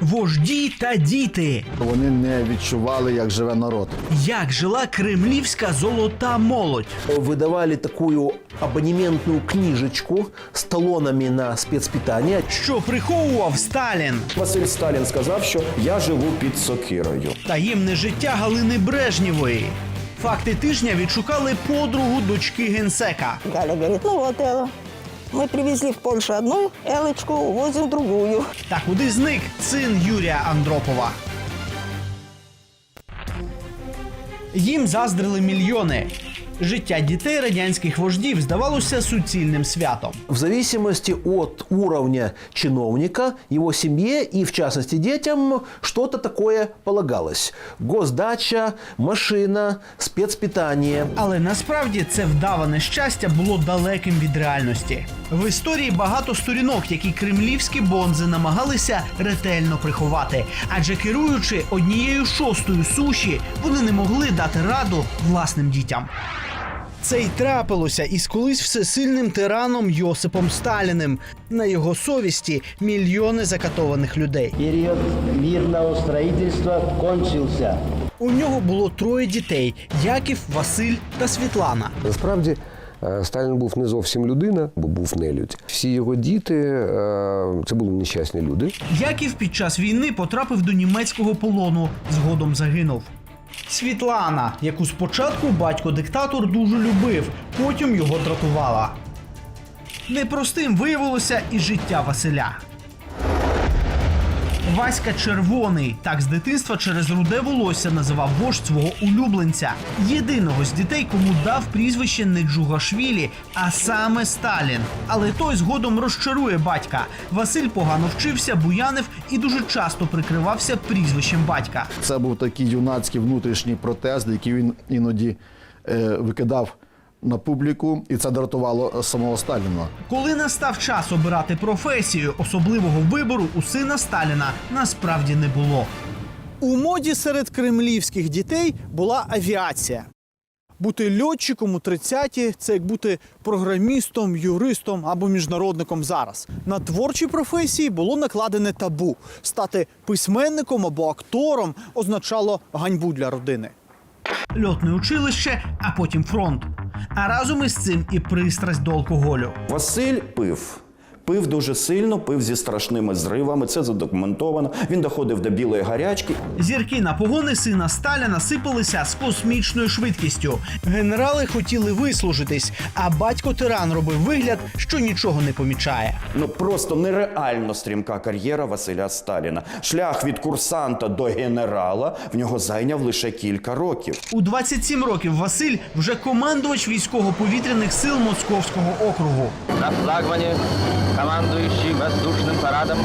Вожді та діти. Вони не відчували, як живе народ. Як жила кремлівська золота молодь? выдавали такую абонементную книжечку с талонами на спецпитание. Що приховував Сталін? Василь Сталін сказав, що я живу під сокирою. Таємне життя Галини Брежнєвої. Факти тижня відшукали подругу дочки генсека. Галя говорит, ну вот, Элла, мы привезли в Польшу одну Элочку, возим другую. Та куди зник син Юрія Андропова? Їм заздрили мільйони. Життя дітей радянських вождів здавалося суцільним святом. В зависимости от уровня чиновника, его семье и, в частности, детям что-то такое полагалось. Госдача, машина, спецпитание. Але насправді це вдаване щастя було далеким від реальності. В історії багато сторінок, які кремлівські бонзи намагалися ретельно приховати. Адже керуючи однією шостою суші, вони не могли дати раду власним дітям. Це й трапилося із колись всесильним тираном Йосипом Сталіним. На його совісті мільйони закатованих людей. Период мирного строительства кончился. У нього було троє дітей: Яків, Василь та Світлана. Насправді е, Сталін був не зовсім людина, бо був нелюдь. Всі його діти е, це були нещасні люди. Яків під час війни потрапив до німецького полону, згодом загинув. Світлана, яку спочатку батько-диктатор дуже любив, потім його дратувала. Непростим виявилося і життя Василя. Васька Червоний, так з дитинства через руде волосся називав вождь свого улюбленця, єдиного з дітей, кому дав прізвище не Джугашвілі, а саме Сталін. Але той згодом розчарує батька. Василь погано вчився, буянив і дуже часто прикривався прізвищем батька. Це був такий юнацький внутрішній протест, який він іноді е, викидав на публіку, і це дратувало самого Сталіна. Коли настав час обирати професію, особливого вибору у сина Сталіна насправді не було. У моді серед кремлівських дітей була авіація. Бути льотчиком у 30-ті – це як бути програмістом, юристом або міжнародником зараз. На творчі професії було накладене табу. Стати письменником або актором означало ганьбу для родини. Льотне училище, а потім фронт. А разом із цим і пристрасть до алкоголю. Василь пив. Пив дуже сильно, пив зі страшними зривами. Це задокументовано. Він доходив до білої гарячки. Зірки на погони сина Сталіна сипалися з космічною швидкістю. Генерали хотіли вислужитись, а батько тиран робив вигляд, що нічого не помічає. Ну просто нереально стрімка кар'єра Василя Сталіна. Шлях від курсанта до генерала в нього зайняв лише кілька років. У 27 років Василь вже командувач військово-повітряних сил Московського округу. На флагмане командующий воздушным парадом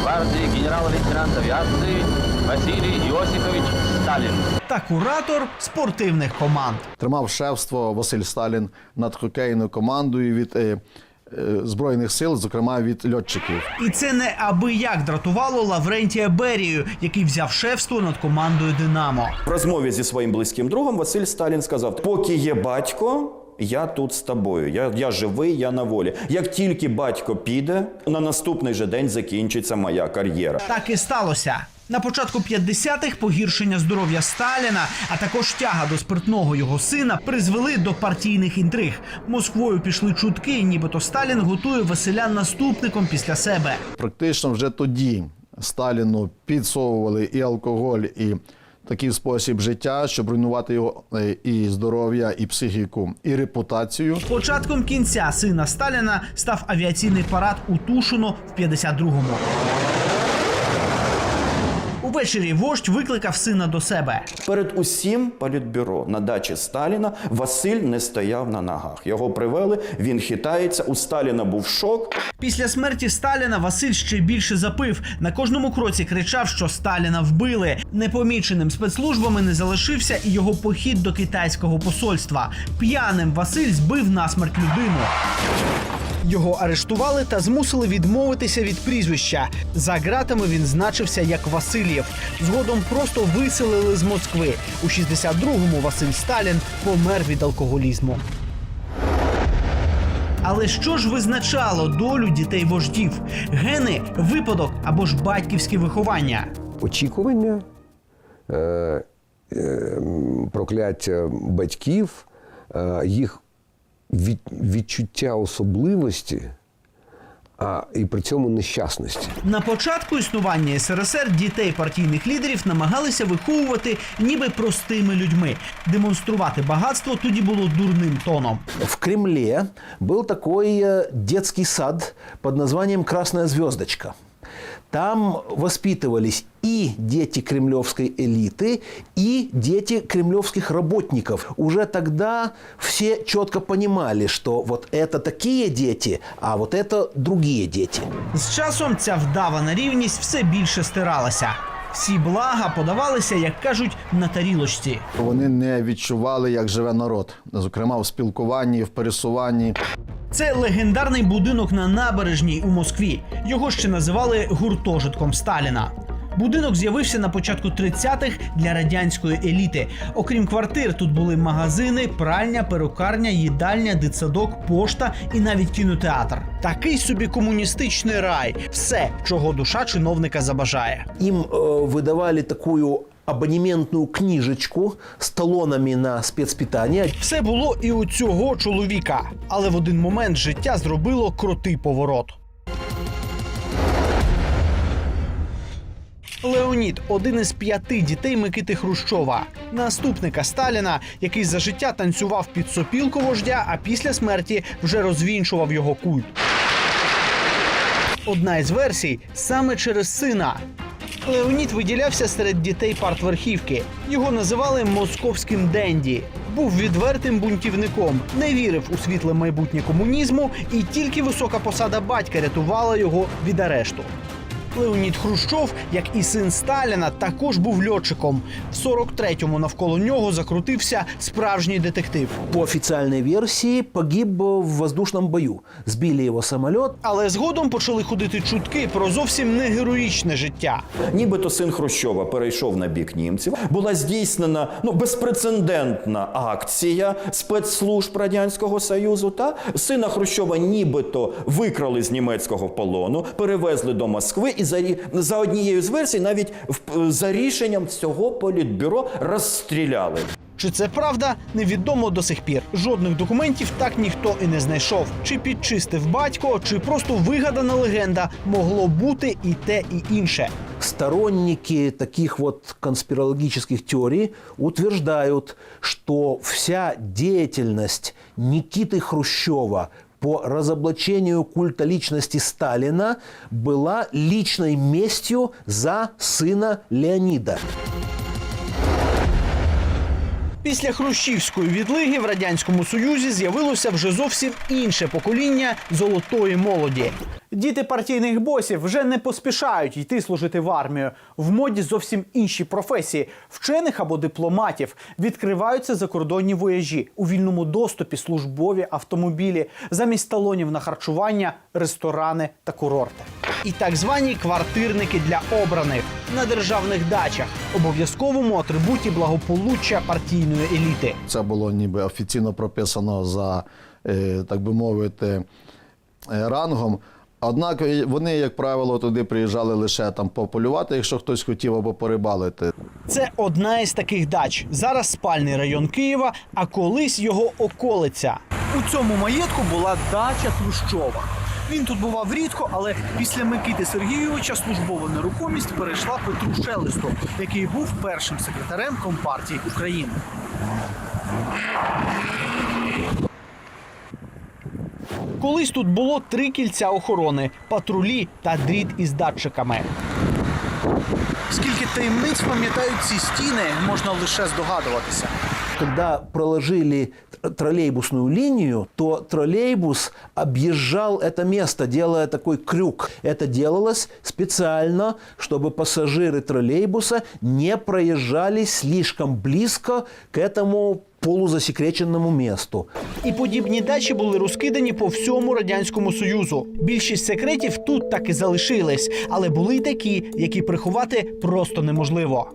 гвардии генерал-лейтенант авиации Василий Иосифович Сталин. та куратор спортивних команд. Тримав шефство Василь Сталін над хокейною командою від е, е, Збройних сил, зокрема від льотчиків. І це не аби як дратувало Лаврентія Берію, який взяв шефство над командою Динамо. В розмові зі своїм близьким другом Василь Сталін сказав: поки є батько. Я тут з тобою. Я, я живий, я на волі. Як тільки батько піде, на наступний же день закінчиться моя кар'єра. Так і сталося. На початку 50-х погіршення здоров'я Сталіна, а також тяга до спиртного його сина призвели до партійних інтриг. Москвою пішли чутки, нібито Сталін готує Василя наступником після себе. Практично вже тоді Сталіну підсовували і алкоголь, і такий спосіб життя, щоб руйнувати його е, і здоров'я, і психіку, і репутацію. Початком кінця сина Сталіна став авіаційний парад у Тушино в 52-му. Увечері вождь викликав сина до себе. Перед усім політбюро на дачі Сталіна Василь не стояв на ногах. Його привели, він хитається. У Сталіна був шок. Після смерті Сталіна Василь ще більше запив. На кожному кроці кричав, що Сталіна вбили. Непоміченим спецслужбами не залишився і його похід до китайського посольства. П'яним Василь збив насмерть людину. Його арештували та змусили відмовитися від прізвища. За ґратами він значився як Васильєв. Згодом просто виселили з Москви. У 62-му Василь Сталін помер від алкоголізму. Але що ж визначало долю дітей вождів? Гени, випадок або ж батьківське виховання? Очікування, е, е, прокляття батьків, е, їх від, відчуття особливості, а і при цьому нещасності. На початку існування СРСР дітей партійних лідерів намагалися виховувати ніби простими людьми. Демонструвати багатство тоді було дурним тоном. В Кремле был такой э, детский сад под названием «Красная звездочка». Там воспитывались и дети кремлевской элиты, и дети кремлевских работников. Уже тогда все четко понимали, что вот это такие дети, а вот это другие дети. З часом ця вдавана рівність все більше стиралася. Всі блага подавалися, як кажуть, на тарілочці. Вони не відчували, як живе народ, зокрема в спілкуванні, в пересуванні. Це легендарний будинок на набережній у Москві. Його ще називали гуртожитком Сталіна. Будинок з'явився на початку 30-х для радянської еліти. Окрім квартир, тут були магазини, пральня, перукарня, їдальня, дитсадок, пошта і навіть кінотеатр. Такий собі комуністичний рай. Все, чого душа чиновника забажає. Им э, выдавали такую абонементную книжечку с талонами на спецпитание. Все було і у цього чоловіка, але в один момент життя зробило крутий поворот. Леонід один із п'яти дітей Микити Хрущова, наступника Сталіна, який за життя танцював під сопілку вождя, а після смерті вже розвінчував його культ. Одна із версій саме через сина. Леонід виділявся серед дітей партверхівки. Його називали московським денді. Був відвертим бунтівником, не вірив у світле майбутнє комунізму, і тільки висока посада батька рятувала його від арешту. Леонід Хрущов, як і син Сталіна, також був льотчиком. В 43-му навколо нього закрутився справжній детектив. По официальной версии погиб в воздушном бою. Сбили его самолет, Але згодом почали ходити чутки про зовсім не героїчне життя. Нібито син Хрущова перейшов на бік німців. Була здійснена ну безпрецедентна акція спецслужб радянського союзу. Та сина Хрущова нібито викрали з німецького полону, перевезли до Москви, і за, за однією з версій, навіть в- за рішенням цього політбюро розстріляли. Чи це правда, невідомо до сих пір. Жодних документів так ніхто і не знайшов. Чи підчистив батько, чи просто вигадана легенда могло бути і те, і інше. сторонники таких вот конспирологических теорий утверждают, что вся деятельность Никиты Хрущева по разоблачению культа личности Сталина была личной местью за сына Леонида. Після хрущівської відлиги в радянському союзі з'явилося вже зовсім інше покоління золотої молоді. Діти партійних босів вже не поспішають йти служити в армію. В моді зовсім інші професії вчених або дипломатів. Відкриваються закордонні вояжі у вільному доступі службові автомобілі, замість талонів на харчування, ресторани та курорти. І так звані квартирники для обраних на державних дачах, обов'язковому атрибуті благополуччя партійної еліти. Це було ніби офіційно прописано за, е, так би мовити, е, рангом. Однак е, вони, як правило, туди приїжджали лише там пополювати, якщо хтось хотів або порибалити. Це одна із таких дач. Зараз спальний район Києва, а колись його околиця. У цьому маєтку була дача Хрущова. Він тут бував рідко, але після Микити Сергійовича службова нерухомість перейшла Петру Шелесту, який був першим секретарем Компартії України. Колись тут було три кільця охорони, патрулі та дріт із датчиками. Скільки таємниць пам'ятають ці стіни, можна лише здогадуватися. Когда проложили тр- троллейбусную линию, то троллейбус объезжал это место, делая такой крюк. Это делалось специально, чтобы пассажиры троллейбуса не проезжали слишком близко к этому полузасекреченному місту. І подібні дачі були розкидані по всьому радянському союзу. Більшість секретів тут так і залишились, але були й такі, які приховати просто неможливо.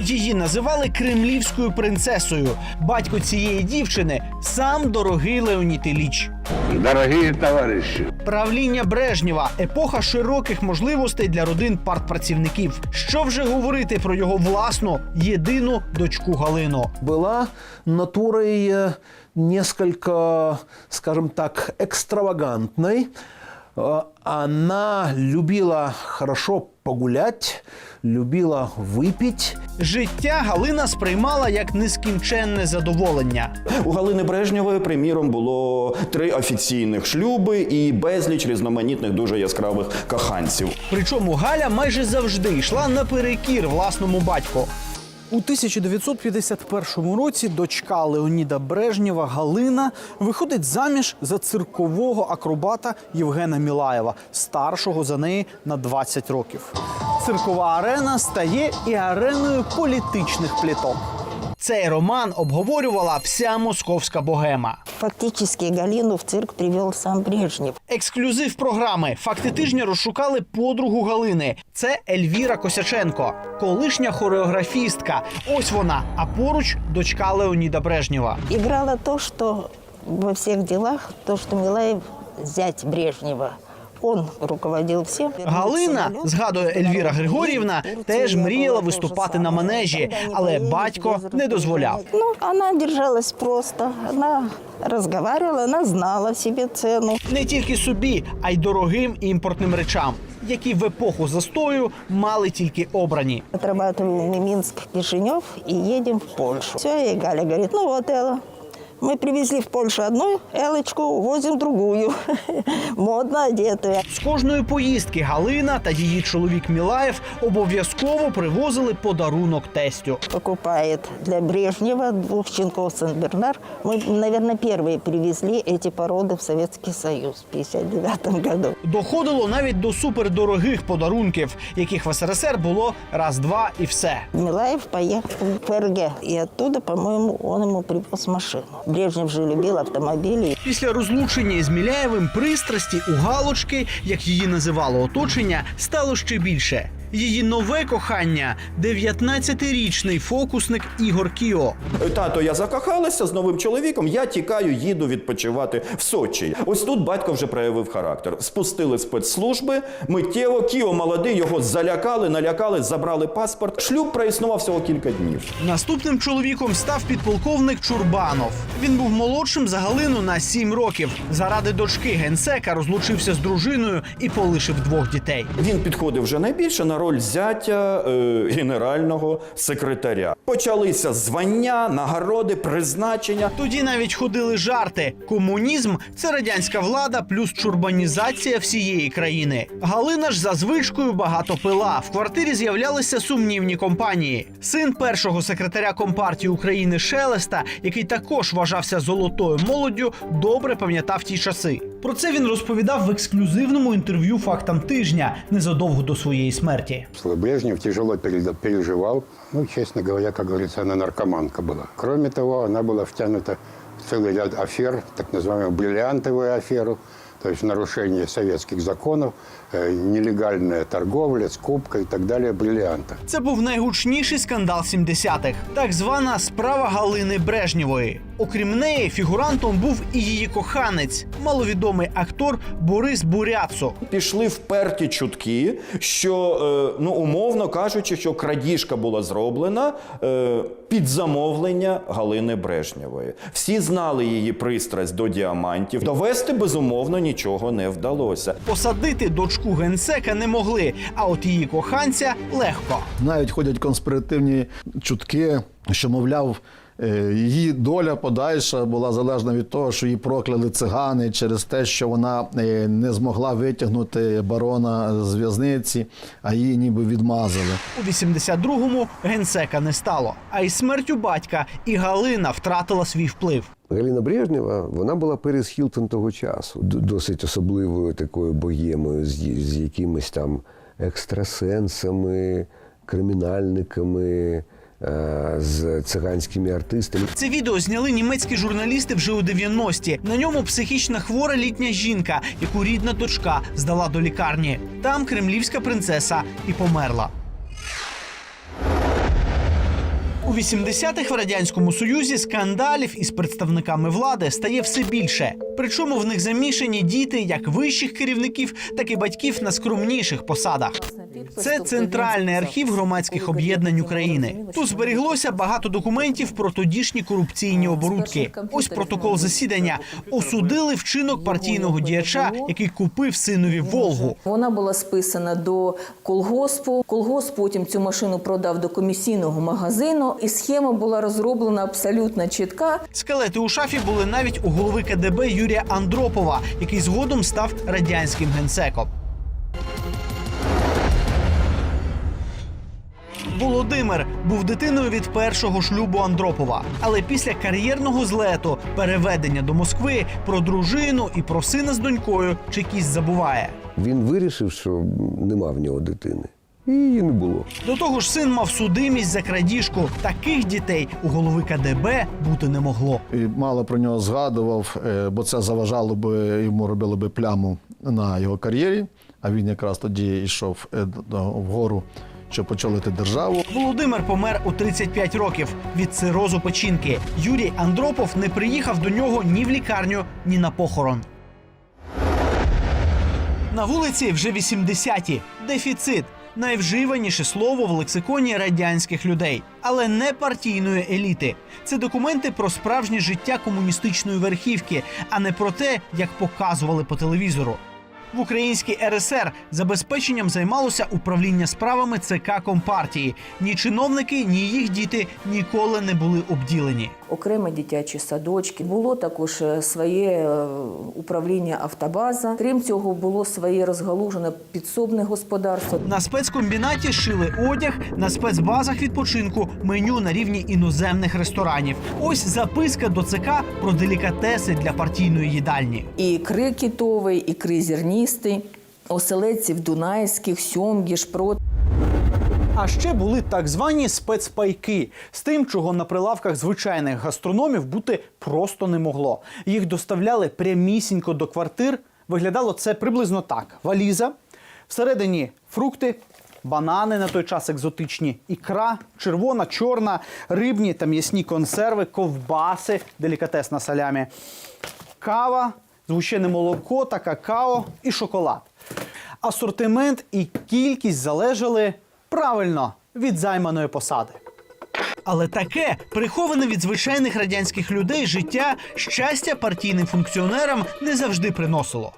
Її називали кремлівською принцесою. Батько цієї дівчини сам дорогий Леонід Ілліч. Дорогие товарищи, Правління Брежнєва епоха широких можливостей для родин партпрацівників. Що вже говорити про його власну єдину дочку Галину? Была натурой э, несколько, скажем так, экстравагантной. Э, Она любила хорошо погулять, любила выпить. Життя Галина сприймала як нескінченне задоволення. У Галини Брежнєвої, приміром, було три офіційних шлюби і безліч різноманітних дуже яскравих коханців. Причому Галя майже завжди йшла наперекір власному батьку. У 1951 році дочка Леоніда Брежнєва Галина виходить заміж за циркового акробата Євгена Мілаєва, старшого за неї на 20 років. Циркова арена стає і ареною політичних пліток. Цей роман обговорювала вся московська богема. Фактически Галину в цирк привел сам Брежнев. Ексклюзив програми Факти тижня розшукали подругу Галини. Це Ельвіра Косяченко, колишня хореографістка. Ось вона, а поруч дочка Леоніда Брежнєва. Играла то, что во всех делах, то, что Милаев зять Брежнева. Он руководил всем. Галина, згадує Ельвіра Григорівна, теж мріяла виступати на манежі, але батько не дозволяв. Ну, она держалась просто. Она разговаривала, она знала себе цену. Не тільки собі, а й дорогим імпортним речам, які в епоху застою мали тільки обрані. Отрабатываем Минск, Кишинев и едем в Польшу. Все, и Галя говорит, ну вот, Элла, мы привезли в Польшу одну Элочку, возим другую, модно одетую. З кожної поїздки Галина та її чоловік Мілаєв обов'язково привозили подарунок тестю. Покупает для Брежнева двух щенков Сен-Бернар. Мы, наверное, первые привезли эти породы в Советский Союз в 1959 году. Доходило навіть до супердорогих подарунків, яких в СРСР було раз-два і все. Милаев поехал в ФРГ, и оттуда, по-моему, он ему привез машину. Брежнев же любил автомобілі. Після розлучення із Міляєвим пристрасті у Галочки, як її називало оточення, стало ще більше. Її нове кохання 19-річний фокусник Ігор Кіо. Тато, я закохалася з новим чоловіком, я тікаю, їду відпочивати в Сочі. Ось тут батько вже проявив характер. Спустили спецслужби, миттєво, Кіо молодий, його залякали, налякали, забрали паспорт. Шлюб проіснував всього кілька днів. Наступним чоловіком став підполковник Чурбанов. Він був молодшим за Галину на 7 років. Заради дочки генсека розлучився з дружиною і полишив двох дітей. Він підходив вже найбільше на роль зятя е, генерального секретаря. Почалися звання, нагороди, призначення. Тоді навіть ходили жарти. Комунізм це радянська влада плюс чурбанізація всієї країни. Галина ж за звичкою багато пила. В квартирі з'являлися сумнівні компанії. Син першого секретаря компартії України Шелеста, який також вважався золотою молоддю, добре пам'ятав ті часи. Про це він розповідав в ексклюзивному інтерв'ю фактам тижня незадовго до своєї смерті. Брежнев тяжело перед- переживал. Ну, честно говоря, как говорится, она наркоманка была. Кроме того, она была втянута в целый ряд афер, так называемую бриллиантовую аферу, то есть в нарушение э, нелегальная торговля, скупка и так далее бриллиантов. Це був найгучніший скандал 70-х, так звана справа Галини Брежнєвої. Окрім неї, фігурантом був і її коханець, маловідомий актор Борис Буряцо. Пішли вперті чутки, що, е, ну умовно кажучи, що крадіжка була зроблена е, під замовлення Галини Брежнєвої. Всі знали її пристрасть до діамантів. Довести безумовно нічого не вдалося. Посадити дочку генсека не могли, а от її коханця легко. Навіть ходять конспіративні чутки, що, мовляв, її доля подальша була залежна від того, що її прокляли цигани через те, що вона е, не змогла витягнути барона з в'язниці, а її ніби відмазали. У 82-му генсека не стало. А із смертю батька і Галина втратила свій вплив. Галина Брежнєва, вона була Перес Хілтон того часу, досить особливою такою богемою, з, з якимись там екстрасенсами, кримінальниками, е, з циганськими артистами. Це відео зняли німецькі журналісти вже у 90-ті. На ньому психічно хвора літня жінка, яку рідна дочка здала до лікарні. Там кремлівська принцеса і померла. У 80-х в радянському союзі скандалів із представниками влади стає все більше. Причому в них замішані діти як вищих керівників, так і батьків на скромніших посадах. Це центральний архів громадських об'єднань України. Тут зберіглося багато документів про тодішні корупційні оборудки. Ось протокол засідання. Осудили вчинок партійного діяча, який купив синові Волгу. Вона була списана до колгоспу. Колгосп потім цю машину продав до комісійного магазину, і схема була розроблена абсолютно чітка. Скелети у шафі були навіть у голови КДБ Юрія Андропова, який згодом став радянським генсеком. Володимир був дитиною від першого шлюбу Андропова, але після кар'єрного злету, переведення до Москви про дружину і про сина з донькою чекість забуває. Він вирішив, що нема в нього дитини. І її не було. До того ж, син мав судимість за крадіжку. Таких дітей у голови КДБ бути не могло. І мало про нього згадував, е, бо це заважало би йому робило би пляму на його кар'єрі. А він якраз тоді йшов е, вгору, щоб очолити державу. Володимир помер у 35 років від цирозу печінки. Юрій Андропов не приїхав до нього ні в лікарню, ні на похорон. На вулиці вже 80-ті. Дефіцит. Найвживаніше слово в лексиконі радянських людей, але не партійної еліти. Це документи про справжнє життя комуністичної верхівки, а не про те, як показували по телевізору. В українській РСР забезпеченням займалося управління справами ЦК Компартії. Ні чиновники, ні їх діти ніколи не були обділені. Окремі дитячі садочки. Було також е, своє е, управління автобаза. Крім цього, було своє розгалужене підсобне господарство. На спецкомбінаті шили одяг, на спецбазах відпочинку меню на рівні іноземних ресторанів. Ось записка до ЦК про делікатеси для партійної їдальні. І ікри китовий, ікри зерністий, оселедців дунайських, сьомгі, шпрот. А ще були так звані спецпайки з тим, чого на прилавках звичайних гастрономів бути просто не могло. Їх доставляли прямісінько до квартир. Виглядало це приблизно так: валіза, всередині фрукти, банани на той час екзотичні, ікра, червона, чорна, рибні та м'ясні консерви, ковбаси, делікатесна салямі, кава, згущене молоко та какао і шоколад. Асортимент і кількість залежали правильно від займаної посади. Але таке приховане від звичайних радянських людей життя щастя партійним функціонерам не завжди приносило.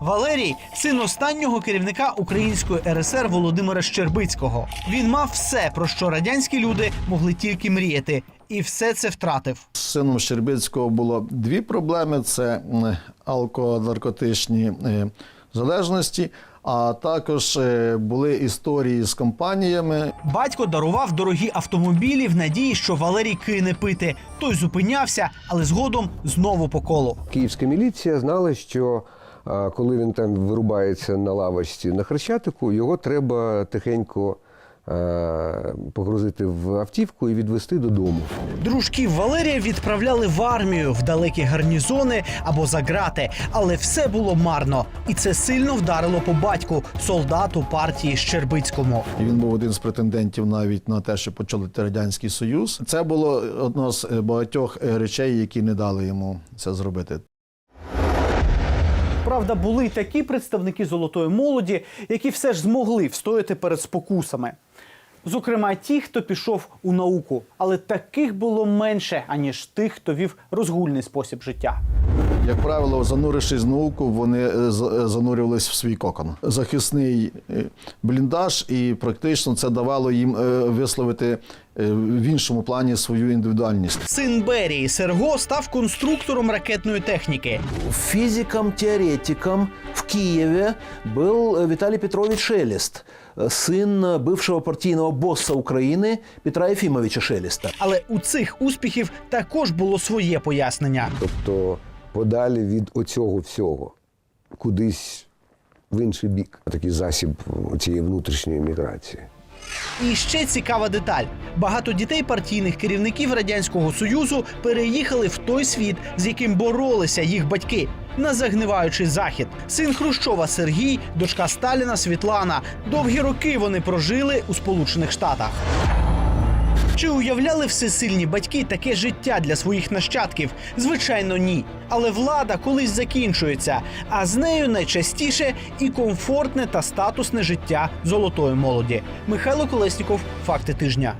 Валерій син останнього керівника української РСР Володимира Щербицького. Він мав все, про що радянські люди могли тільки мріяти, і все це втратив. З сином Щербицького було дві проблеми: це м, алконаркотичні е, залежності, а також е, були історії з компаніями. Батько дарував дорогі автомобілі в надії, що Валерій кине пити. Той зупинявся, але згодом знову по колу. Київська міліція знала, що коли він там вирубається на лавочці на Хрещатику, його треба тихенько погрузити в автівку і відвезти додому. Дружків Валерія відправляли в армію в далекі гарнізони або за грати, але все було марно, і це сильно вдарило по батьку, солдату партії Щербицькому. І він був один з претендентів навіть на те, щоб очолити радянський союз. Це було одно з е, багатьох е, речей, які не дали йому це зробити. Правда, були й такі представники золотої молоді, які все ж змогли встояти перед спокусами. Зокрема, ті, хто пішов у науку, але таких було менше, аніж тих, хто вів розгульний спосіб життя. Як правило, занурившись в науку, вони е, з- е, занурювались в свій кокон. Захисний е, бліндаж, і практично це давало їм е, висловити е, в іншому плані свою індивідуальність. Син Берії Серго став конструктором ракетної техніки. Физиком-теоретиком в Киеве был э, Виталий Петрович Шелест, э, сын э, бывшего партийного босса Украины Петра Ефимовича Шелеста. Але у цих успіхів також було своє пояснення. Тобто подалі від оцього всього, кудись в інший бік. Такий засіб цієї внутрішньої міграції. І ще цікава деталь: багато дітей партійних керівників радянського союзу переїхали в той світ, з яким боролися їх батьки. На загниваючий захід. Син Хрущова Сергій, дочка Сталіна Світлана. Довгі роки вони прожили у Сполучених Штатах. Чи уявляли всесильні батьки таке життя для своїх нащадків? Звичайно, ні. Але влада колись закінчується, а з нею найчастіше і комфортне та статусне життя золотої молоді. Михайло Колесніков, факти тижня.